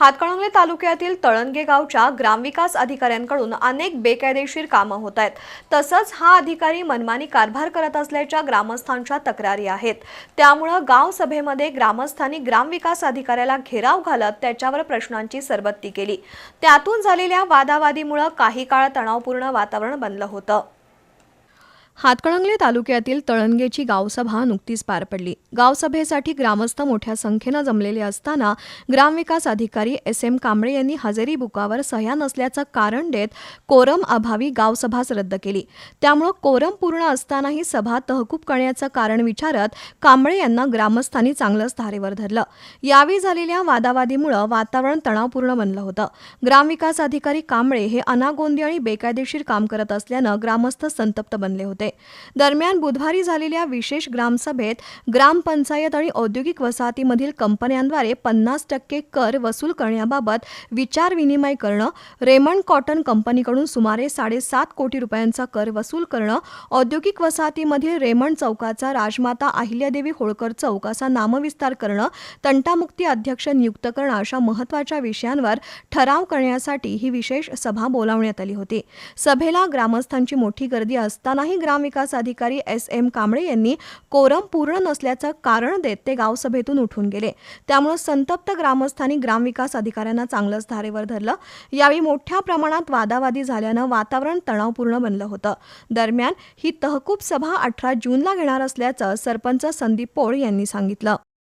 हातकणंगले तालुक्यातील तळणगे गावच्या ग्रामविकास अधिकाऱ्यांकडून अनेक बेकायदेशीर कामं होत आहेत. तसंच हा अधिकारी मनमानी कारभार करत असल्याच्या ग्रामस्थांच्या तक्रारी आहेत. त्यामुळं गाव सभेमध्ये ग्रामस्थांनी ग्रामविकास अधिकाऱ्याला घेराव घालत त्याच्यावर प्रश्नांची सरबत्ती केली. त्यातून झालेल्या वादावादीमुळं काही काळ तणावपूर्ण वातावरण बनलं होतं. हातकणंगले तालुक्यातील तळणगेची गावसभा नुकतीच पार पडली. गावसभेसाठी ग्रामस्थ मोठ्या संख्येनं जमलेले असताना ग्रामविकास अधिकारी एस एम कांबळे यांनी हजेरी बुकावर सह्या नसल्याचं कारण देत कोरम अभावी गावसभाच रद्द केली. त्यामुळं कोरम पूर्ण असतानाही सभा तहकूब करण्याचं कारण विचारत कांबळे यांना ग्रामस्थांनी चांगलंच धारेवर धरलं. यावेळी झालेल्या वादावादीमुळं वातावरण तणावपूर्ण बनलं होतं. ग्रामविकास अधिकारी कांबळे हे अनागोंदी आणि बेकायदेशीर काम करत असल्यानं ग्रामस्थ संतप्त बनले होते. दरम्यान बुधवारी झालेल्या विशेष ग्रामसभेत ग्रामपंचायत आणि औद्योगिक वसाहतीमधील कंपन्यांद्वारे पन्नास टक्के कर वसूल करण्याबाबत विचारविनिमय करणं रेमंड कॉटन कंपनीकडून सुमारे साडेसात कोटी रुपयांचा कर वसूल करणं औद्योगिक वसाहतीमधील रेमंड चौकाचा राजमाता अहिल्यादेवी होळकर चौक असा नामविस्तार करणं तंटामुक्ती अध्यक्ष नियुक्त करणं अशा महत्त्वाच्या विषयांवर ठराव करण्यासाठी ही विशेष सभा बोलावण्यात आली होती. सभेला ग्रामस्थांची मोठी गर्दी असतानाही ग्राम ग्रामविकास अधिकारी एस एम कांबळे यांनी कोरम पूर्ण नसल्याचं कारण देत ते गावसभेतून उठून गेले. त्यामुळे संतप्त ग्रामस्थांनी ग्रामविकास अधिकाऱ्यांना चांगलंच धारेवर धरलं. यावेळी मोठ्या प्रमाणात वादावादी झाल्यानं वातावरण तणावपूर्ण बनलं होतं. दरम्यान ही तहकूब सभा अठरा जूनला घेणार असल्याचं सरपंच संदीप पोळ यांनी सांगितलं.